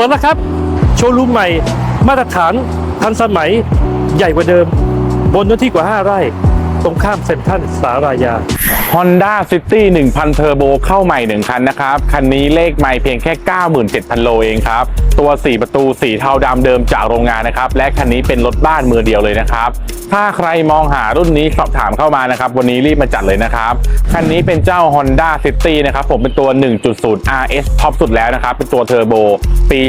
ปิดแล้วครับ โชว์รูมใหม่ มาตรฐานทันสมัยใหญ่กว่าเดิม บนเนื้อที่กว่า 5 ไร่ ตรงข้ามเซ็นทรัลสารายา Honda City 1000 Turbo เข้าใหม่ 1 คันนะครับ คันนี้เลขไม่เพียงแค่ 97,000 โลเองครับ ตัว 4 ประตูสีเทาดำเดิมจากโรงงานนะครับ และคันนี้เป็นรถบ้านมือเดียวเลยนะครับ ถ้าใครมองหารุ่นนี้สอบถามเข้ามานะครับ วันนี้รีบมาจัดเลยนะครับ คันนี้เป็นเจ้า Honda City นะครับ ผมเป็นตัว 1.0 RS ท็อปสุดแล้วนะครับ เป็นตัวเทอร์โบปี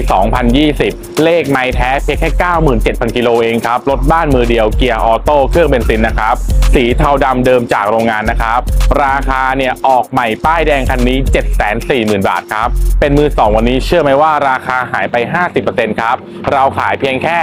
2020 เลขไม่แท้เพียงแค่ 97,000 กิโลเองครับ รถบ้านมือเดียวเกียร์ออโต้เครื่องเบนซินนะครับสีีเทาดำเดิมจากโรงงานนะครับ ราคาเนี่ยออกใหม่ป้ายแดงคันนี้ 740,000 บาทครับ เป็นมือ 2 วันนี้เชื่อไหมว่าราคาหายไป 50%ครับ เราขายเพียงแค่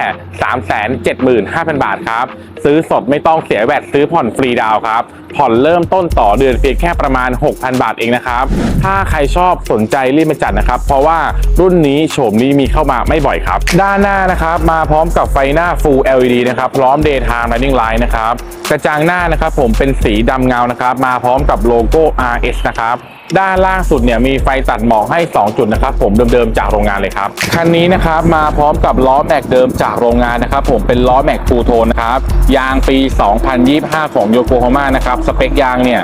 375,000 บาทครับซื้อสดไม่ต้องเสียแวดซื้อผ่อนฟรีดาวครับ ผ่อนเริ่มต้นต่อเดือนเพียงแค่ประมาณ 6,000 บาทเองนะครับ ถ้าใครชอบสนใจรีบมาจัดนะครับ เพราะว่ารุ่นนี้โฉมนี้มีเข้ามาไม่บ่อยครับ ด้านหน้านะครับ มาพร้อมกับไฟหน้า Full LED นะครับพร้อม Daytime Running Light นะครับกระจังหน้านะครับผมเป็นสีดำเงานะครับมาพร้อมกับโลโก้ RS นะครับ ด้านล่างสุดเนี่ยมีไฟตัดหมอกให้ 2 จุดนะครับผมเดิมๆจากโรงงานเลยครับคันนี้นะครับมาพร้อมกับล้อแม็กเดิมจากโรงงานนะครับผมเป็นล้อแม็กฟูโทนนะครับยางปี 2025 ของโยโกฮาม่านะครับสเปคยางเนี่ย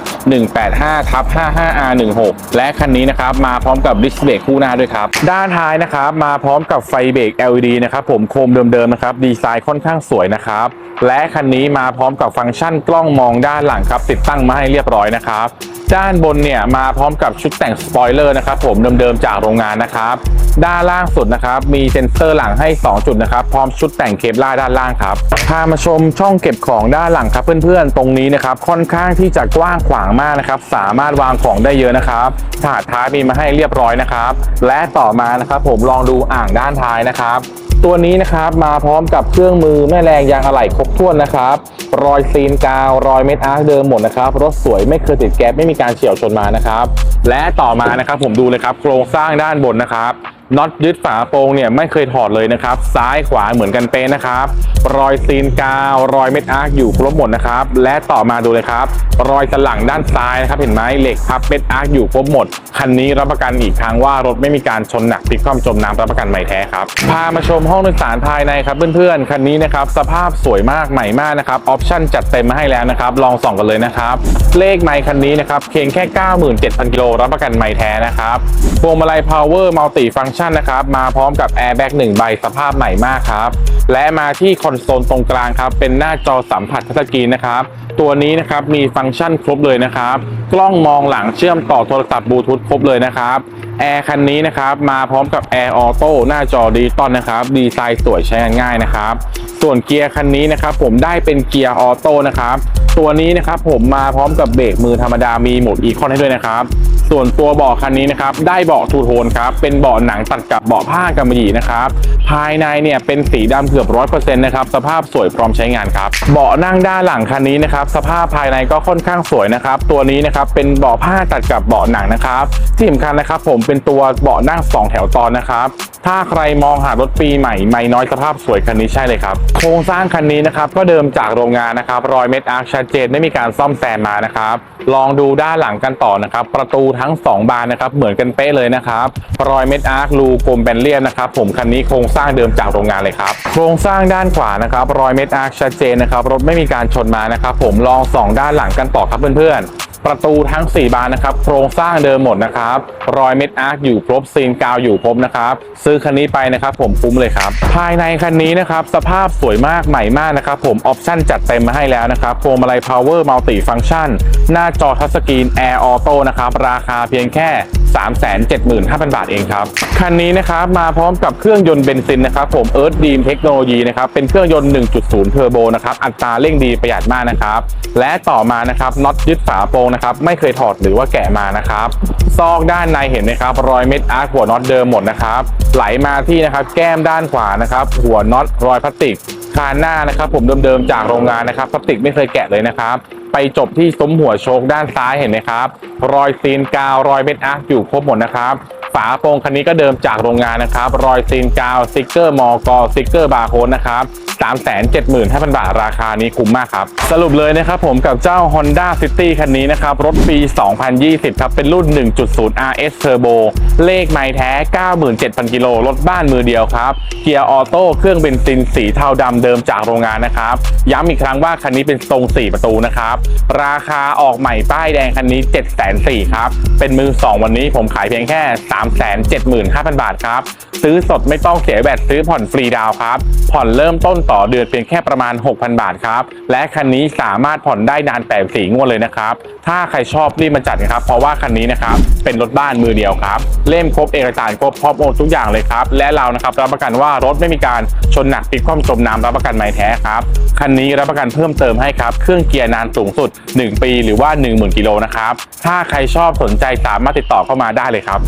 185ทับ 55R16 และคันนี้นะครับมาพร้อมกับดิสเบรกคู่หน้าด้วยครับด้านท้ายนะครับมาพร้อมกับไฟเบรก LED นะครับผมโคมเดิมๆนะครับดีไซน์ค่อนข้างสวยนะครับและคันนี้มาพร้อมกับฟังก์ชันกล้องมองด้านหลังครับติดตั้งมาให้เรียบร้อยนะครับ ด้านบนเนี่ยมาพร้อมกับชุดแต่งสปอยเลอร์นะครับผมเดิมๆจากโรงงานนะครับ ด้านล่างสุดนะครับ มีเซ็นเซอร์หลังให้ 2 จุดนะครับ พร้อมชุดแต่งเคปล่าด้านล่างครับพามาชมช่องเก็บของด้านหลังครับเพื่อนๆ ตรงนี้นะครับค่อนข้างที่จะกว้างขวางมากนะครับ สามารถวางของได้เยอะนะครับถาดท้ายมีมาให้เรียบร้อยนะครับ และต่อมานะครับผมลองดูอ่างด้านท้ายนะครับ ตัวนี้นะครับมาพร้อมกับเครื่องมือแม่แรงยางอะไหล่ครบถ้วนนะครับ รอยซีนกาว รอยเม็ดอาร์คเดิมหมดนะครับ รถสวยไม่เคยติดแก๊สไม่มีการเฉี่ยวชนมานะครับ และต่อมานะครับผมดูเลยครับโครงสร้างด้านบนนะครับ น็อตยึดฝาโปรงเนี่ยไม่เคยถอดเลยนะครับ ซ้ายขวาเหมือนกันเป๊ะนะครับ รอยซีนกาว รอยเม็ดอาร์คอยู่ครบหมดนะครับ และต่อมาดูเลยครับ รอยสลังด้านซ้ายนะครับ เห็นไหมเหล็กพับเม็ดอาร์คอยู่ครบหมด คันนี้รับประกันอีกครั้งว่ารถไม่มีการชนหนักพลิกคว่ำจมน้ำรับประกันใหม่แท้ครับ พามาชมห้องโดยสารภายในครับเพื่อนๆ คันนี้นะครับสภาพสวยมากใหม่มากนะครับ ออปชั่นจัดเต็มมาให้แล้วนะครับ ลองส่องกันเลยนะครับ เลขไมค์คันนี้นะครับเพียงแค่ 97,000กิโลรับประกันใหม่แท้นะครับพวงมาลัย power multi function นะครับ มาพร้อมกับ airbag 1 ใบสภาพใหม่มากครับ และมาที่คอนโซลตรงกลางครับ เป็นหน้าจอสัมผัสทัชสกรีนนะครับตัวนี้นะครับมีฟังก์ชันครบเลยนะครับ กล้องมองหลังเชื่อมต่อโทรศัพท์บลูทูธครบเลยนะครับแอร์คันนี้นะครับมาพร้อมกับแอร์ออโต้หน้าจอดิจิตอลนะครับดีไซน์สวยใช้งานง่ายนะครับ ส่วนเกียร์คันนี้นะครับผมได้เป็นเกียร์ออโต้นะครับตัวนี้นะครับผมมาพร้อมกับเบรกมือธรรมดามีโหมดอีคอนให้ด้วยนะครับ ส่วนตัวเบาะคันนี้นะครับได้เบาะทูโทนครับเป็นเบาะหนังตัดกับเบาะผ้ากำมะหยี่นะครับภายในเนี่ยเป็นสีดำเกือบร้อยเปอร์เซ็นต์นะครับสภาพสวยพร้อมใช้งานครับเบาะนั่งด้านหลังคันนี้นะครับสภาพภายในก็ค่อนข้างสวยนะครับ ตัวนี้นะครับเป็นเบาะผ้าตัดกับเบาะหนังนะครับ ที่สำคัญนะครับ ผมเป็นตัวเบาะนั่งสองแถวตอนนะครับถ้าใครมองหารถปีใหม่ไม่น้อยสภาพสวยคันนี้ใช่เลยครับโครงสร้างคันนี้นะครับก็เดิมจากโรงงานนะครับรอยเม็ดอาร์คชัดเจนไม่มีการซ่อมแซมมานะครับลองดูด้านหลังกันต่อนะครับ ประตูทั้ง 2 บานนะครับเหมือนกันเป๊ะเลยนะครับรอยเม็ดอาร์ครูกลมแบนเลียนนะครับผมคันนี้โครงสร้างเดิมจากโรงงานเลยครับโครงสร้างด้านขวานะครับรอยเม็ดอาร์คชัดเจนนะครับรถไม่มีการชนมานะครับผมลองส่องด้านหลังกันต่อครับเพื่อนๆ ประตูทั้ง 4 บานนะครับ โครงสร้างเดิมหมดนะครับ รอยเม็ดอาร์คอยู่ครบซีนกาวอยู่ครบนะครับ ซื้อคันนี้ไปนะครับผมคุ้มเลยครับ ภายในคันนี้นะครับ สภาพสวยมากใหม่มากนะครับ ผมออปชั่นจัดเต็มมาให้แล้วนะครับพวงมาลัย power multi function หน้าจอทัชสกรีน Air Auto นะครับ ราคาเพียงแค่ 375,000 บาทเองครับ คันนี้นะครับมาพร้อมกับเครื่องยนต์เบนซินนะครับผม Earth Beam เทคโนโลยีนะครับเป็นเครื่องยนต์ 1.0 เทอร์โบนะครับอัตราเร่งดีประหยัดมากนะครับ และต่อมานะครับน็อตยึดฝาโปรงนะครับไม่เคยถอดหรือว่าแกะมานะครับซอกด้านในเห็นไหมครับรอยเม็ดอาร์คหัวน็อตเดิมหมดนะครับไหลมาที่นะครับแก้มด้านขวานะครับหัวน็อตรอยพลาสติกคานหน้านะครับผมเดิมๆจากโรงงานนะครับพลาสติกไม่เคยแกะเลยนะครับ ไปจบที่ซุ้มหัวโชคด้านซ้ายเห็นไหมครับ รอยซีนกาวรอยเม็ดอาร์คอยู่ครบหมดนะครับฝาโปรงคันนี้ก็เดิมจากโรงงานนะครับ รอยซีนกาวสติกเกอร์มอกอสติกเกอร์บาร์โค้ดนะครับ 375,000 บาทราคานี้คุ้มมากครับ สรุปเลยนะครับผมกับเจ้า Honda City คันนี้นะครับ รถปี 2020 ครับ เป็นรุ่น 1.0 RS Turbo เลขไม้แท้ 97,000 กิโลรถบ้านมือเดียวครับ เกียร์ออโต้เครื่องเบนซินสีเทาดำเดิมจากโรงงานนะครับ ย้ำอีกครั้งว่าคันนี้เป็นทรง 4 ประตูนะครับ ราคาออกใหม่ป้ายแดงคันนี้704,000ครับ เป็นมือ 2 วันนี้ผมขายเพียงแค่ 375,000 บาทครับ ซื้อสดไม่ต้องเสียแบตซื้อผ่อนฟรีดาวครับ ผ่อนเริ่มต้นต่อเดือนเพียงแค่ประมาณ 6,000 บาทครับ และคันนี้สามารถผ่อนได้นาน84งวดเลยนะครับ ถ้าใครชอบรีบมาจัดนะครับ เพราะว่าคันนี้นะครับเป็นรถบ้านมือเดียวครับ เล่มครบเอกสารครบพร้อมโอนทุกอย่างเลยครับ และเรานะครับรับประกันว่ารถไม่มีการชนหนักพลิกคว่ำจมน้ำรับประกันไม้แท้ครับ คันนี้รับประกันเพิ่มเติมให้ครับ เครื่องเกียร์นานสูงสุด 1 ปี หรือว่า 10,000กิโลนะครับ ถ้าใครชอบสนใจสามารถติดต่อเข้ามาได้เลยครับ